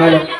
Vale.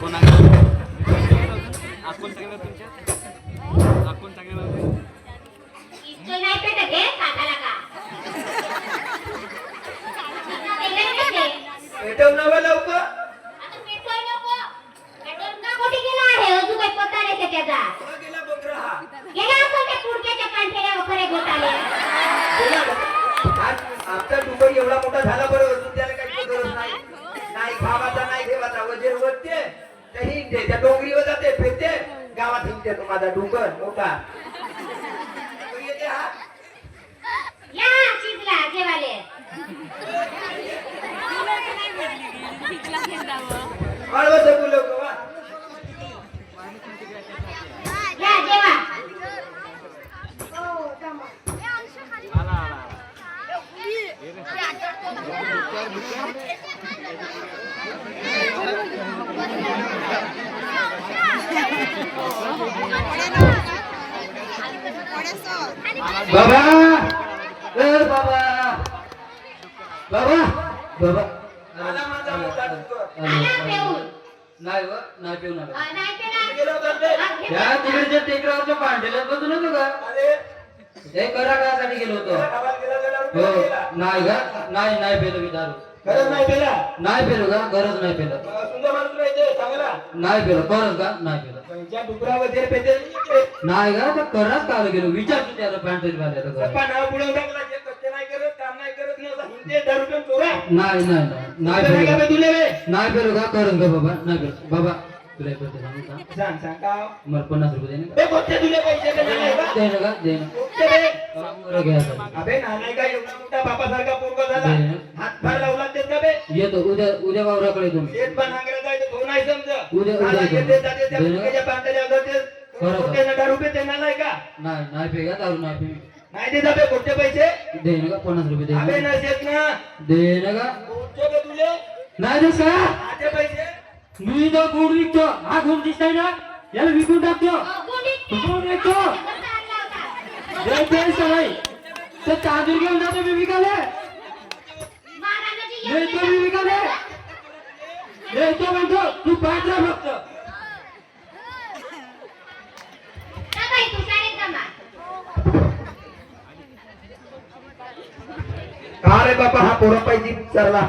कोणाला नाही पेटत तुमच्या? काकाला का? ते नाही पेटत. पेटव नवं लवकर आता पेटवाय नको. पेटवून का कुठे गेला आहे? अजून काही पत्ता नाही का त्याचा? कुठं गेला बकरा हा गेला असेल त्या पुढच्याच्या पाणथेऱ्यावर खरे घोटाळे. आज आमचा डुकर एवढा मोठा झाला बरं अजून त्याला काही गरज नाही नाही खावाचा नाही ठेवाचा वजीर वरते तरी ते त्या डोंगरीवर जाते फिरते गावात हिंडते तो माझा डुकर मोठा तो येते हा या, शिजला, जेवाले. वाळवा सकू लवकर वा. या, जेवा. बाबा ए बाबा बाबा बाबा आला माझा मोठा डुकर आला पेऊन. नाही व नाही पिऊ नका अ, नाही पेला. गेलो होता ते. हा, घे. त्या तिकडच्या टेकडावरच्या पांढऱ्याला बघू नव्हतं का अरे हे करा कासाठी गेलो होतो त्याला गावात गेला गेला हो रुपये गेला. नाही का नाही नाही पेलो मी दारू खरंच नाही गेला नाही पेलो का गरज नाही पेलो. नाही पेलो. खरंच का? नाही पेलो. ज्या डुकरावर जे पेते ते नाही का? तर कराच काल गेलो? विचारतो त्याला पॅन्ट घालायला का पप्पा नाव पुढे टाकला जे कष्ट नाही करत काम नाही करत नाही दारू चोरा. नाही पेलो? नाही पेलो का? करत का बाबा. नाही पेलो. बाबा तुला एक गोष्ट सांगू का? सांग सांग. का? मला पन्नास रुपये दे ना बे कोणते तुले पैसे दे नाही का? दे ना का? दे ना कोणते बे? बरं घ्या आता. अबे नालाय का एवढा मोठा बापासारखा पोरगा झाला. दे. हात फार लावला देत का बे? येतो उद्या उद्या वावराकडे तुम्ही शेत पण नांगरा जायचं तो नाही समज उद्या- उद्या नालायक येतो. येते, जाते, त्या दे. मुलग्याच्या पांढऱ्या अगरते. बरोबर. कोणते नटा रुपये ते का नाही नाही पे का दारू नाही पे. नाही देत अबे कोणते पैसे? दे ना का? पन्नास रुपये दे अबे ना नसेत ना. दे ना का कोणते तुले नाही का माझे पैसे? मी तो गुड विकतो हा गुड दिसताय ना याला विकून टाकतो गुड विकतो सगळे तर तांदूळ घेऊन जातो मी विकाले महाराजाची दे तो मी विकाले दे तो म्हणतो तू पाठ राहा फक्त जा. का रे बाबा हा पोरं पाहिजे विचारला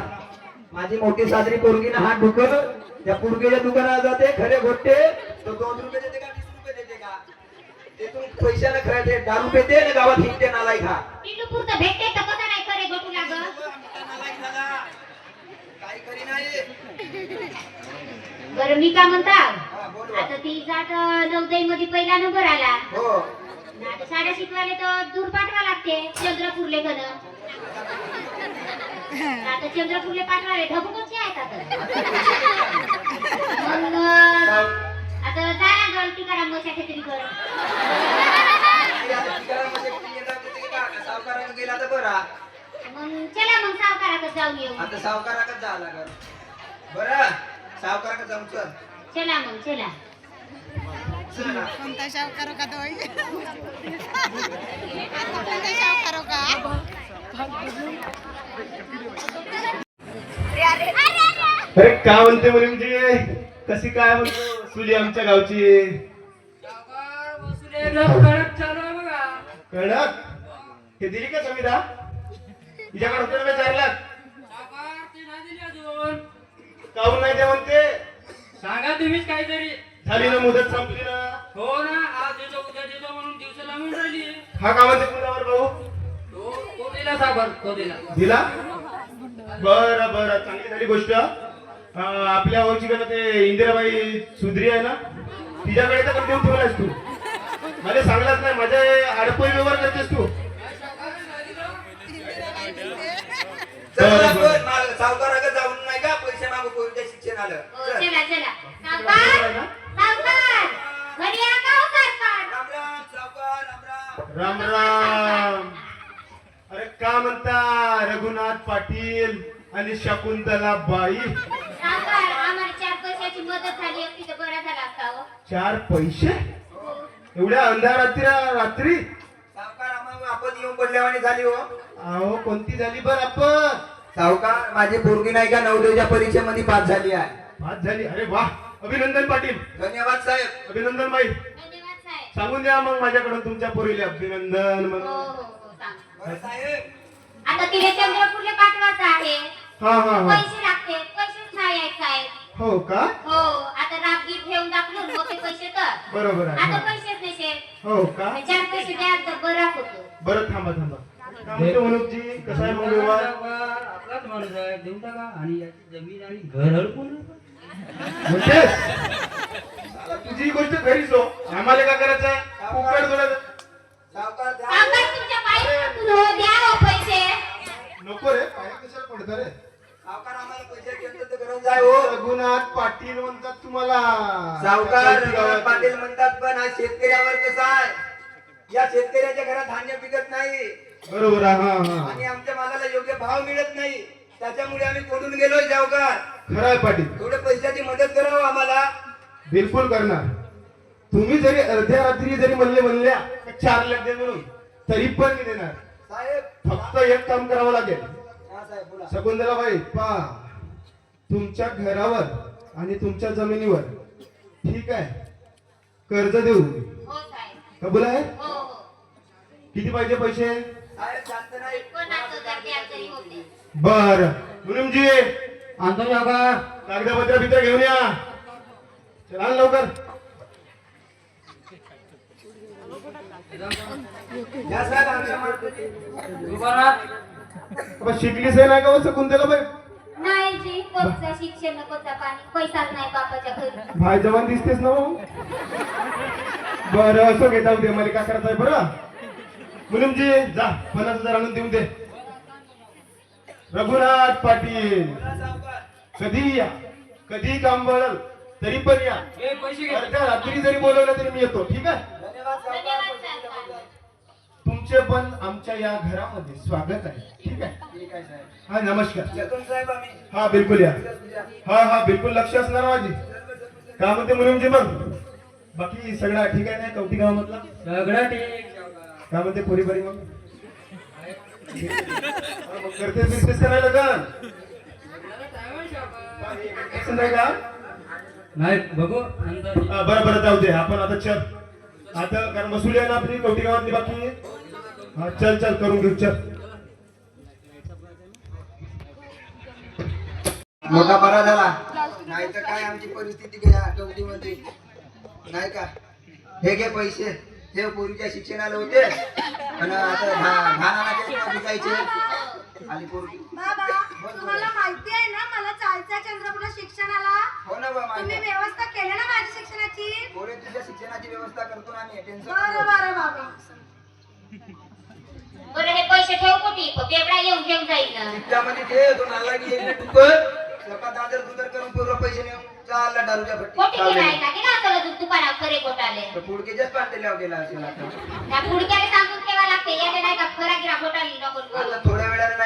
माझी मोठी साजरी पोरगी ना हा डुकर त्या पुरगीच्या दुकानात जाते खरे घोटते. तो दोन रुपये देते का वीस रुपये देते का? तिथून पैशाने खरं ते दारू पेते ना गावात हिंडते नालायक हा. पिंटू पुरतं भेटते तर कसं नाही करे गटू लाग नालायक झाला. काही खरी नाही. बरं मी का म्हणता. आता ती जात नवदई मध्ये पहिला नंबर आला. हो. आता साड्या शिकवायला तर दूर पाठवा लागते चंद्रपूरले कन आता चंद्रपूरले पाठवाले ढबूकच आहेत आता. मग आता जायला गल टिकाराम बसायचे तरी कर सावकाराकडे गेला तर बरा मग चला मग सावकाराकडे जाऊन येऊ. आता सावकाराकडे जा लागल बरं सावकाराकडे जाऊन चल. चला मग चला. कोणता शाव करू का तो? आता कोणता शाव करू का अरे काय म्हणते मुलींची कशी काय म्हणतो? सुली आमच्या गावची. कडक. हे दिली का संविधा तिच्याकडे होते ना चार लाख? काहून नाही ते म्हणते? सांगा तुम्हीच काहीतरी. झाली ना मुदत संपली ना. हो ना आज देतो उद्या देतो म्हणून दिवस लावून राहिली. हा का म्हणते भाऊ? दिला? बर बर. चांगली झाली गोष्ट. आपल्या ओळखी कडे ते इंदिराबाई सुधरी आहे ना? तिच्याकडे तर पण देऊन ठेवलास तू? मला सांगलाच नाही. माझ्या आडपोई व्यवहार करतेस तू. सावकाराकडे जाऊन नाही का? पैसे मागू पोरीच्या शिक्षण आलं. हो, चल. चला. चला सावकार? सावकार? घरी या का सावकार. राम राम सावकार राम राम. राम राम. अरे का म्हणता रघुनाथ पाटील आणि शकुंतला बाई? सावकार आम्हाला चार पैशाची मदत झाली असती तर बरा झाला असता हो. चार पैसे? एवढ्या अंधार रात्री? रात्री सावकार आम्हाला येऊन पडल्यावानी झाली हो. अहो कोणती झाली बर आपण? सावकार माझी पोरगी नाही का नवदेच्या परीक्षेमध्ये पास झाली आहे. पाच झाली? अरे वा! अभिनंदन पाटील. धन्यवाद साहेब. अभिनंदन बाई. धन्यवाद साहेब. सांगून द्या मग माझ्याकडून तुमच्या पोरीले अभिनंदन हो म्हणून हो. हो साहेब आता तिला चंद्रपूरला पाठवायचं आहे. हा हा हा. पैसे लागते. पैसेच नाही आहेत साहेब. हो का? हो आता राबगीर ठेवून टाकलं मोठे पैसे तर. बरोबर आहे आता हा. पैसेच नसेल हो का? चार पैसे द्या तर बरा होतो. बरं थांबा थांबा. काय म्हणतो मनोजजी कसा आहे मग व्यवहार? आपलाच माणूस आहे देऊन टाका. आणि याची जमीन आणि घर हडपून म्हणतेस साला तुझी गोष्ट घरीच हो. आम्हाला काय करायचं आहे सावकार तुमच्या हो द्या हो पैसे. नको रे पाया कशाला पडतं रे? सावकार आम्हाला पैसे घेतलं तर गरज आहे हो. रघुनाथ पाटील म्हणतात तुम्हाला. सावकार. रघुनाथ पाटील म्हणतात पण आज शेतकऱ्यावर कसं आहे? या शेतकऱ्याच्या घरात धान्य पिकत नाही. बरोबर हा हा. आणि आमच्या मालाला योग्य भाव मिळत नाही. त्याच्यामुळे आम्ही कोणून गेलोय सावकार. खरं आहे पाटील. थोडे पैशाची मदत करावं आम्हाला. बिलकुल करणार. तुम्ही जरी अर्ध्या रात्री जरी म्हणले म्हणल्या का चार लाख दे म्हणून तरी पण मी देणार. साहेब फक्त एक काम करावं लागेल. हा साहेब बोला. शकुंतला बाई पा. तुमच्या घरावर आणि तुमच्या जमिनीवर ठीक आहे? कर्ज देऊ? हो साहेब. कबूल आहे? हो हो. किती पाहिजे पैसे? बर. मुनुमजी आणतो कागदपत्र भित्र घेऊन या. चला लवकर या साहेब आमच्या मार्फत. उभा राहा. अब शिकलीच आहे ना का शकुंतला बाई? नाही जी शिक्षण पाणी पैसाच नाही बापाच्या घरी. भाई जवान दिसतेस ना हो? बरं असं घेता दे मला काय करायचं आहे बरं? मुनुमजी जा पन्नास हजार आणून देऊन दे. रघुनाथ पाटील. कधी या? कधी काम पडल तरी पण या. अर्ध्या रात्री जरी बोलवलं तरी मी येतो ठीक आहे? तुमचे पण आमच्या या घरामध्ये स्वागत आहे. ठीक आहे? ठीक आहे साहेब. हा नमस्कार. जतन साहेब आम्ही हा बिलकुल या. हा हा बिलकुल लक्ष असणार माझी काय म्हणते मुलींची मग? बाकी सगळा ठीक आहे ना कवठी गावामधला? सगळं ठीक. काय म्हणते पोरी बरी मग? हा, मग करते बिझनेस करायला का? असं नाही का नाही बघू. नंतर हा, बरं बरं जाऊ दे. आपण आता चल. आता कारण वसुली आहे ना आपली कवटी गावातली बाकी हा चल चल करून घेऊ चल. मोठा बरा झाला. नाही तर काय आमची परिस्थिती घ्या नाही का? हे घे पैसे. हे पोरीच्या शिक्षणाला होते. आणि आता भा- भानाला पोरगी. बाबा तुम्हाला माहिती आहे ना मला जायचं चंद्रपूरला शिक्षणाला हो ना बा तुम्ही व्यवस्था केली ना माझ्या शिक्षणाची? पोरे तुझ्या शिक्षणाची व्यवस्था करतो ना आम्ही टेन्शन बरं बरं बाबा. बरं हे पैसे ठेव कुठे पेपडा येऊन घेऊन जाईल ना. ते स्वतः दादर दुदर करून पूर्ण पैसे नेऊन चालला दारूच्या कोटी भट्टी नाही का? की ना चला तू दुकानात खरे कोटाले पुडकेच्याच पांढऱ्यावर गेला असेल आता. त्या पुढच्याला सांगून ठेवा लागते. याने नाही का? खरा गिरा कोटाली नको बोलू. आता थोड्या वेळाने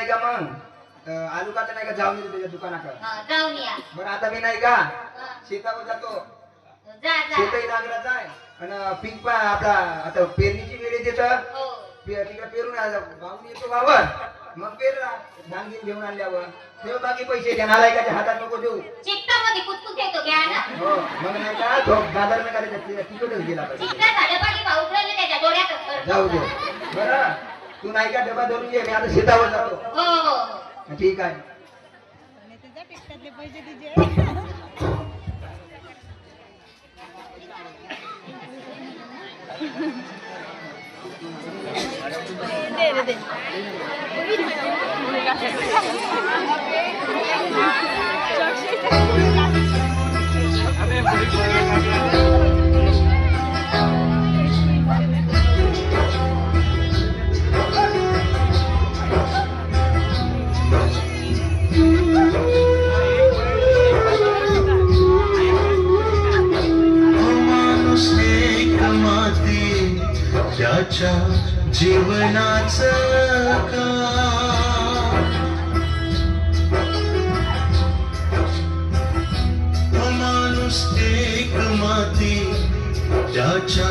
नाही का मग? आलू काचा नाही का जाऊन येतो त्याच्या दुकानाकडे? जाऊन या बरं आता मी नाही का? शेतावर जातो. जा जा. शेतही नांगराचा आहे आणि पीक पण आपला आता पेरणीची वेळ येते तर हो. पे- तिकडे पेरून आ- वाहून येतो वावर. मग पेरला धान घेऊन घेऊन आणल्यावर. ठेव बाकी पैसे त्या नालायकाच्या हातात नको देऊ. चित्तामध्ये कुचकुच येतो घ्या ना. हो मग नाही का तो दादर नाही करायचा तिकडच गेला पाहिजे. झालं भाऊ त्याच्या. जाऊ दे. बरं. तू नाही का डबा धरून ये मी आता शेतावर जातो हो हो हो ठीक आहे आणि माझ्या जीवनाच माणूस एक माती त्याच्या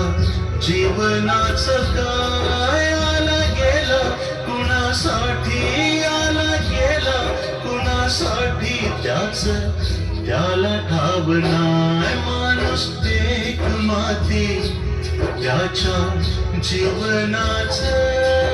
जीवनाच काय आला गेला? कुणासाठी आला गेला? कुणासाठी त्याच त्याला ठाव नाय माणूस एक माती त्याच्या जीवनाच काय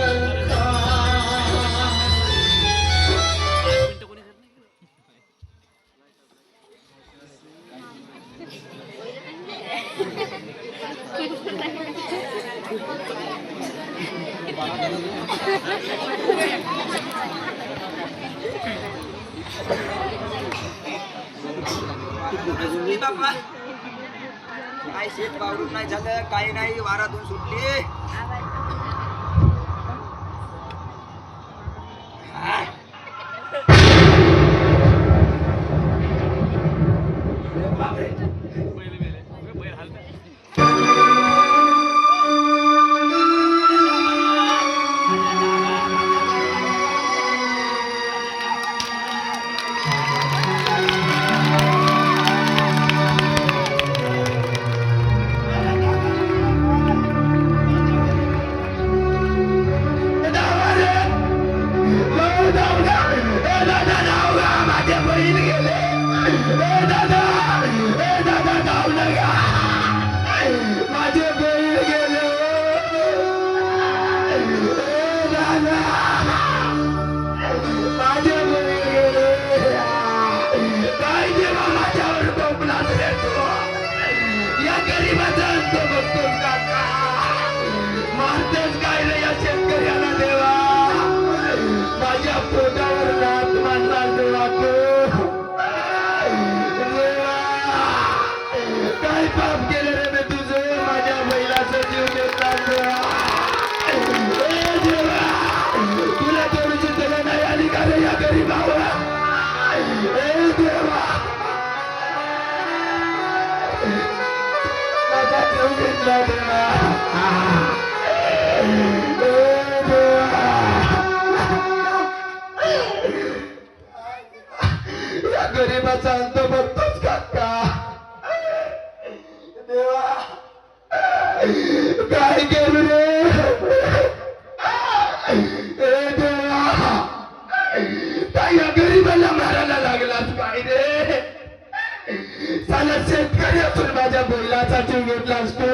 साला शेतकरी असून माझ्या बैलाचा जीव घेतला असतो.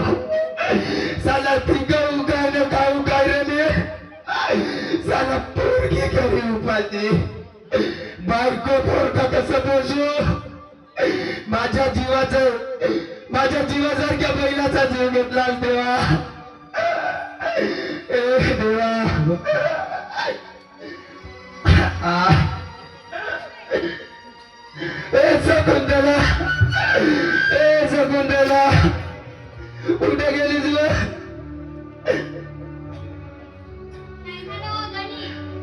साला पिकवू उगाय न खाऊ काय रे साला पोरगी घरी उपाधी बायको पोरका कसं बोलू? माझ्या जीवाचं माझ्या जीवासारख्या बैलाचा जीव घेतला देवा. ए देवा. आ. ए शकुंतला ए शकुंतला कुठे गेलीस ग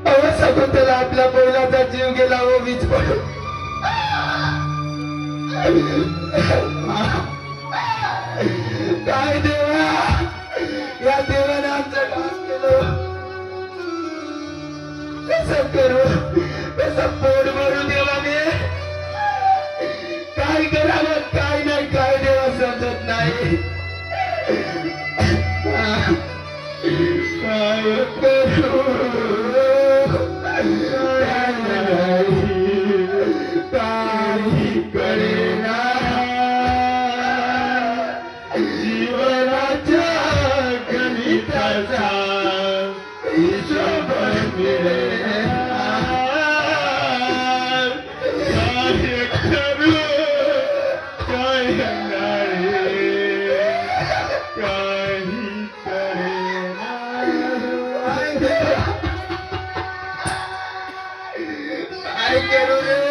अहो शकुंतला आपल्या बैलाचा जीव गेला हो वीज पडून. काय देवा? या देवाने आमचं काम केलं. कसं करू? काय करू रे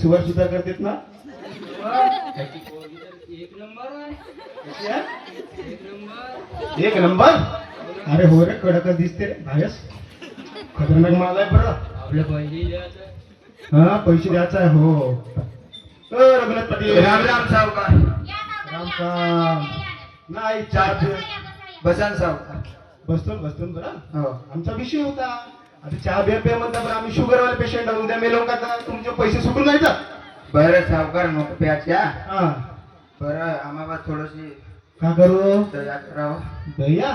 सुवार सुद्धा करतात ना? एक नंबर आहे. कशी आहे? एक नंबर. एक नंबर? अरे हो रे कडकच दिसते रे भायस खतरनाक माल आहे बरं. आपल्या पैसे द्यायचं. हा पैसे द्यायचा आहे हो. रघुनाथ पाटील राम राम सावकार. राम राम. नाही चहा बसा, सावकार. बसतो बसतो ना बरं. हो. आमचा विषय होता. आता चहा बिया पे म्हणता बरं आम्ही शुगर वाले पेशंट आहोत. उद्या मेलो का आता तुमचे पैसे सुटून जायचं. बरं सावकार नको प्याच्या हा. बरं आम्हाला थोडीशी का करू? दया करावं. भैया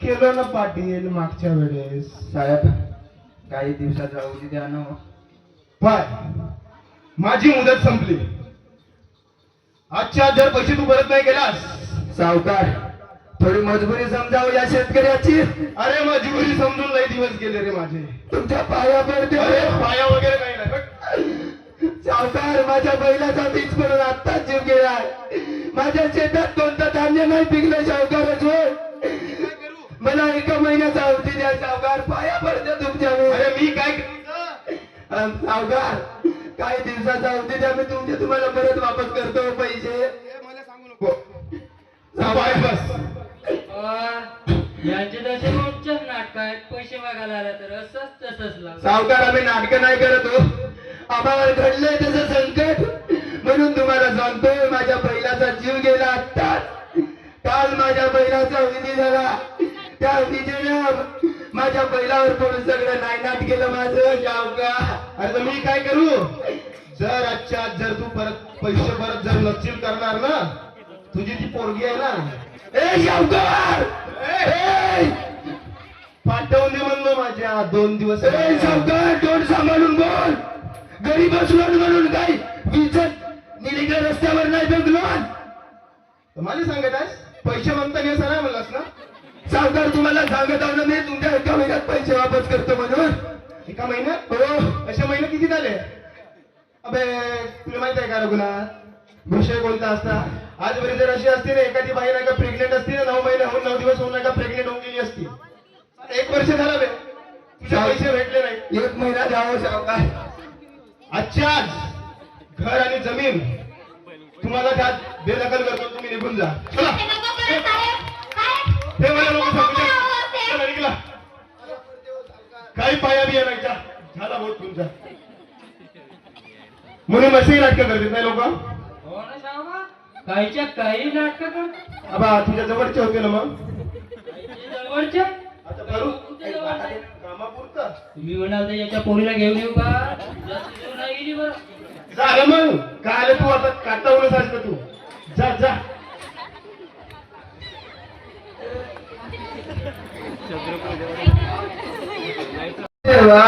केलं ना पाटील मागच्या वेळेस. साहेब काही दिवसात जाऊ द्या ना हो. पाय. माझी मुदत संपली. आजच्या आज जर पैसे तू परत नाही केलास सावकार थोडी मजबुरी समजावं या शेतकऱ्याची. अरे मजबुरी समजून लई दिवस गेले रे माझे. तुमच्या पाया पडते अरे पाया वगैरे काही नाही सावकार माझ्या बैलाचा बीज पडून आत्ताच जीव गेलाय. माझ्या शेतात कोणतं धान्य नाही पिकलं सावकारच होय मला एका महिन्याचा अवधी द्या सावकार पाया पडते तुमच्या अरे मी काय सावकार काही दिवसाचा अवधी द्या मी तुमचे तुम्हाला परत वापस करतो पैसे. हे मला सांगू नको. बस. यांचे तसे रोजच्याच नाटक आहेत पैसे मागायला आला तर असंच तसंच लागलं सावकार आम्ही नाटकं नाही करत हो. आम्हाला घडलंय तसं संकट. म्हणून तुम्हाला सांगतोय माझ्या बैलाचा जीव गेला आत्ताच. काल माझ्या बैलाचा विधी झाला. त्या विधीनं माझ्या बैलावर पडून सगळं नायनाट केलं माझं सावकार. अरे तर मी काय करू? जर आजच्या आज जर तू परत पैसे परत जर नक्कील करणार ना तुझी ती पोरगी आहे ना ए सावकार दे म्हणलो माझ्या दोन दिवस ए सावकार तोंड सांभाळून बोल. घरी बसलो म्हणून काय? विजत निलिंग रस्त्यावर नाही तर मला सांगत आहेस पैसे मागता घ्यायचा नाही म्हणलास ना? सावकार तुम्हाला सांगत आहो ना मी तुमच्या एका महिन्यात पैसे वापस करतो म्हणून. एका महिन्यात? हो. असे महिने किती झाले? अबे तुला माहीत आहे का रघुनाथ? विषय कोणता असता आजपर्यंत जर अशी असती ना एखादी बाई नाही का प्रेग्नेंट असती ना नऊ महिने होऊन नऊ दिवस होऊन नाही का प्रेग्नेंट होऊन गेली असती. एक वर्ष झालं बे. तुझे पैसे भेटले नाही. एक महिना द्यावं सावकार आजच्या आज घर आणि जमीन तुम्हाला त्यात बेदखल करतो तुम्ही निघून जा. चला. ते हे मला लोक सांगू निघला. काही पाया बिया नाही. झाला बहुत तुमचा. म्हणून असेही नाटकं करतात नाही लोक? काहीच्या काही नाटक आबा तुझ्या जवळचे होते ना मग? जवळच्या आता करू? कामापुरतं तुम्ही म्हणाल याच्या पोरीला घेऊन येऊ का? जास्त जीव नाही गेली बरं झालं मग. काय आलं तू आता? काटावूनच आहेस का तू? जा जा. देवा.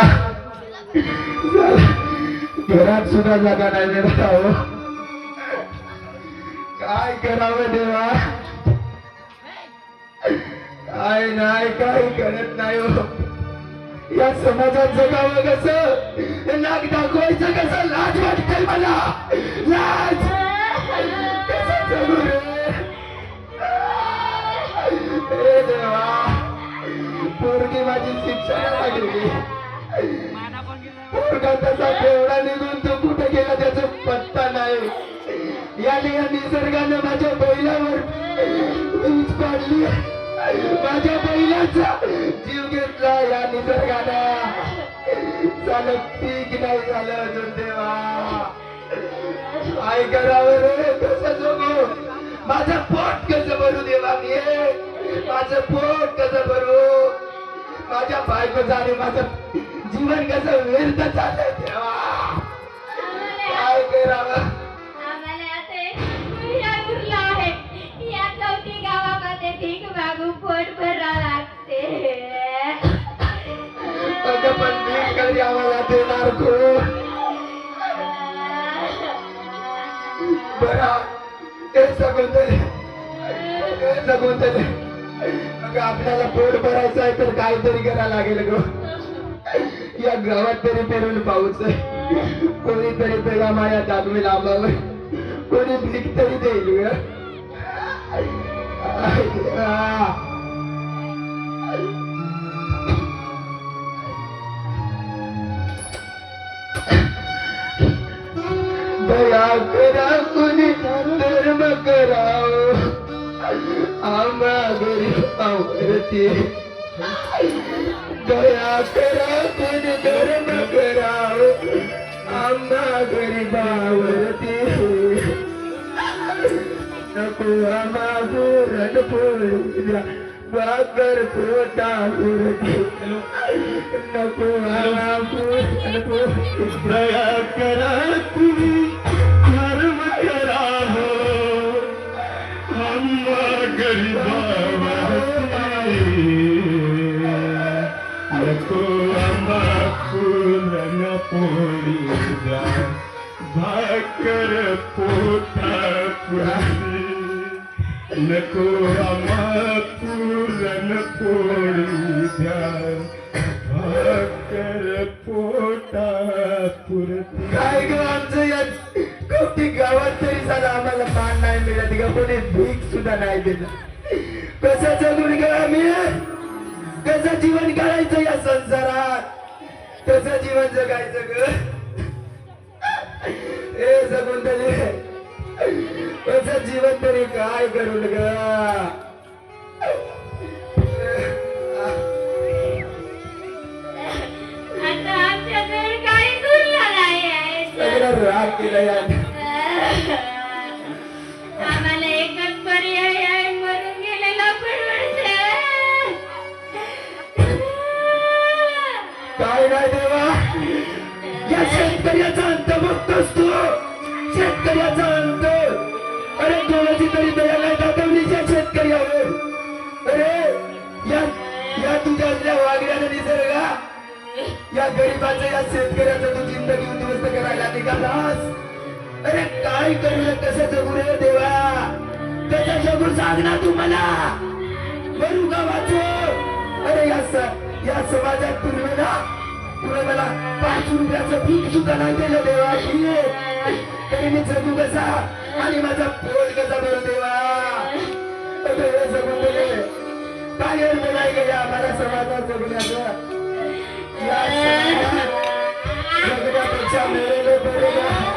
घरात सुद्धा जागा नाही हो. काय करावं देवा? काय नाही काय करत नाही हो. या समाजात जगावं कसं? नाक दाखवायचं कसं? लाज वाटते मला. लाज. कसं जगू रे? देवा. पोरगी माझी शिक्षणाला गेली. पोरगा तसा केवढा निघून तो कुठे गेला त्याचा नाही या निसर्गानं माझ्या बैलावर. वीज पाडली. माझ्या बैलाचा जीव घेतला या निसर्गानं. झालं पीक नाही झालं अजून देवा. काय करावं रे कसं जगू? माझं पोट कसं भरू देवा मी? माझं पोट कसं भरू? माझ्या बायकोचं आणि माझं जीवन कसं व्यर्थ झालं बरा ते सगळं ते मग आपल्याला पोट भरायचं आहे तर काहीतरी करायला लागेल ग. या गावात तरी पेरून पाऊस कोणीतरी त्याला माझ्या दाबवी लांबावर. कोणी भीक तरी देईल ग. दया करा कुणी धर्म कराव आम्हा गरीबावरती दया करा कुणी धर्म कराव आम्हा गरीबावरती नको आम्हा पुरण पोळी वाकर पोटावरती नको आम्हा पुरण पोळी दया करा तुम्ही आम्हा गरीबावरती नको आम्हा पुरण पोळी द्या भाकर पोटा नको आम्हा पुरण पोळी द्या भाकर पोटा पुरती काय ग आमचं या कवटी गावात तरी साला आम्हाला मान नाही मिळत ग. कोणी भीक सुद्धा नाही देत कसं जगून ग आम्ही कसं जीवन काढायचं या संसारात? कसं जीवन जगायचं ग? ए जगून तरी कसं जीवन तरी काय करून ग? राग केलं या शेतकऱ्याचा अंत बघतोस तू शेतकऱ्याचा अंत. अरे कोणाची तरी दया नाही दाखवली शेतकऱ्यावर? अरे या या तुझ्या वागण्यानं निसर्गा या गरीबाचं या शेतकऱ्याचं तू जिंदगी उद्ध्वस्त करायला निघालास? अरे काय करू कसं जगू रे देवा? कसं जगू सांग ना तू मला मरू का वाचो अरे या या समाजात तुम्ही ना. तुला मला पाच रुपयाचं पीक सुद्धा नाही दिलं देवा तरी मी जगू कसा? आणि माझा पोल कसा भरू देवा? जगून दिले जगू काय अर्थ नाही गेल्या मला समाजात जगण्याचं. जगण्यापेक्षा मेलेलं बरं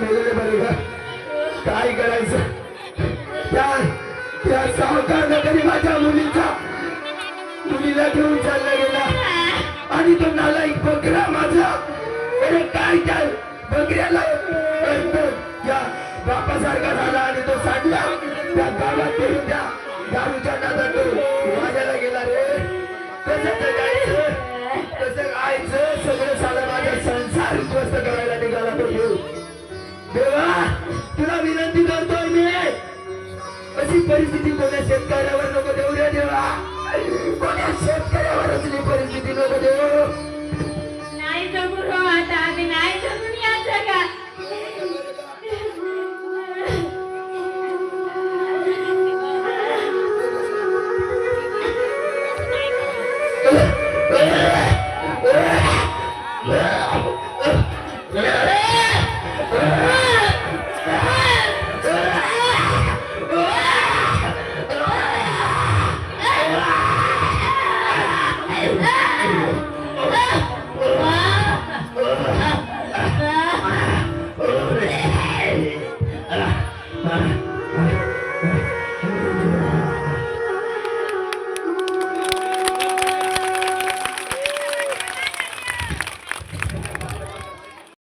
ना. परिस्थिती नको देऊ